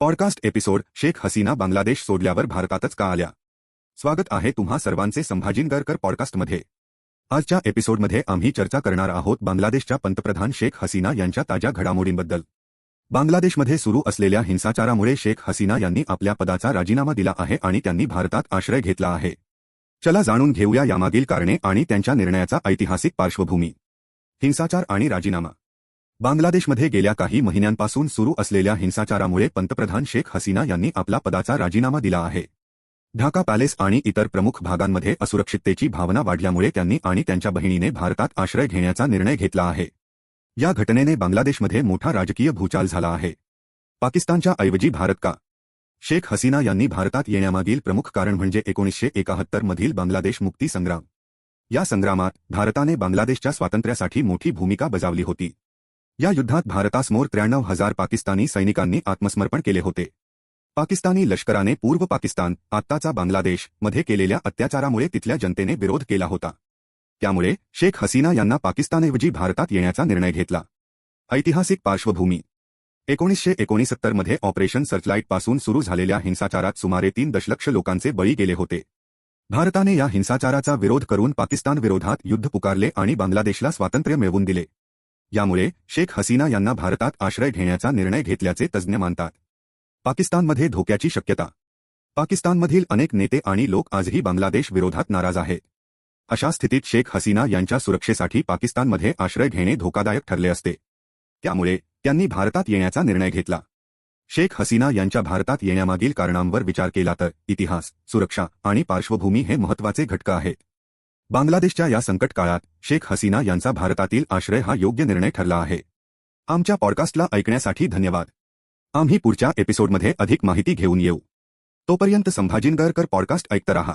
Podcast episode Sheikh Hasina Bangladesh सोडल्यावर भारतातच का आल्या? स्वागत आहे तुम्हा सर्वांचे संभाजीनगरकर पॉडकास्टमध्ये. आजच्या एपिसोडमध्ये आम्ही चर्चा करणार आहोत बांगलादेशच्या पंतप्रधान शेख हसीना यांच्या ताज्या घडामोडींबद्दल. बांगलादेशमध्ये सुरू असलेल्या हिंसाचारामुळे शेख हसीना यांनी आपल्या पदाचा राजीनामा दिला आहे आणि त्यांनी भारतात आश्रय घेतला आहे. चला जाणून घेऊया यामागील कारणे आणि त्यांच्या निर्णयाचा ऐतिहासिक पार्श्वभूमी. हिंसाचार आणि राजीनामा. बांगलादेशमध्ये गेल्या काही महिन्यांपासून सुरू असलेल्या हिंसाचारामुळे पंतप्रधान शेख हसीना यांनी आपला पदाचा राजीनामा दिला आहे. ढाका पॅलेस आणि इतर प्रमुख भागांमध्ये असुरक्षिततेची भावना वाढल्यामुळे त्यांनी आणि त्यांच्या बहिणीने भारतात आश्रय घेण्याचा निर्णय घेतला आहे. या घटनेने बांगलादेशमध्ये मोठा राजकीय भूचाल झाला आहे. पाकिस्तानच्या ऐवजी भारत का? शेख हसीना यांनी भारतात येण्यामागील प्रमुख कारण म्हणजे एकोणीसशे एकाहत्तर मधील बांगलादेश मुक्ती संग्राम. या संग्रामात भारताने बांगलादेशच्या स्वातंत्र्यासाठी मोठी भूमिका बजावली होती. या युद्धात भारतासमोर त्र्याण्णव हजार पाकिस्तानी सैनिकांनी आत्मसमर्पण केले होते. पाकिस्तानी लष्कराने पूर्व पाकिस्तान आत्ताचा बांगलादेशमध्ये केलेल्या अत्याचारामुळे तिथल्या जनतेने विरोध केला होता. त्यामुळे शेख हसीना यांना पाकिस्तानऐवजी भारतात येण्याचा निर्णय घेतला. ऐतिहासिक पार्श्वभूमी. एकोणीसशे एकोणीसत्तरमध्ये ऑपरेशन सर्चलाईटपासून सुरू झालेल्या हिंसाचारात सुमारे तीन दशलक्ष लोकांचे बळी गेले होते. भारताने या हिंसाचाराचा विरोध करून पाकिस्तानविरोधात युद्ध पुकारले आणि बांगलादेशला स्वातंत्र्य मिळवून दिले. यामुळे शेख हसीना यांना भारतात आश्रय घेण्याचा निर्णय घेतल्याचे तज्ज्ञ मानतात. पाकिस्तानमध्ये धोक्याची शक्यता. पाकिस्तानमधील अनेक नेते आणि लोक आजही बांगलादेश विरोधात नाराज आहेत. अशा स्थितीत शेख हसीना यांच्या सुरक्षेसाठी पाकिस्तानमध्ये आश्रय घेणे धोकादायक ठरले असते. त्यामुळे त्यांनी भारतात येण्याचा निर्णय घेतला. शेख हसीना यांच्या भारतात येण्यामागील कारणांवर विचार केला तर इतिहास सुरक्षा आणि पार्श्वभूमी हे महत्त्वाचे घटक आहेत. बांगलादेशच्या या संकट काळात शेख हसीना यांचा भारतातील आश्रय हा योग्य निर्णय ठरला आहे. आमच्या पॉडकास्टला ऐकण्यासाठी धन्यवाद. आम्ही पुढच्या एपिसोडमध्ये अधिक माहिती घेऊन येऊ. तोपर्यंत संभाजीनगरकर पॉडकास्ट ऐकत रहा.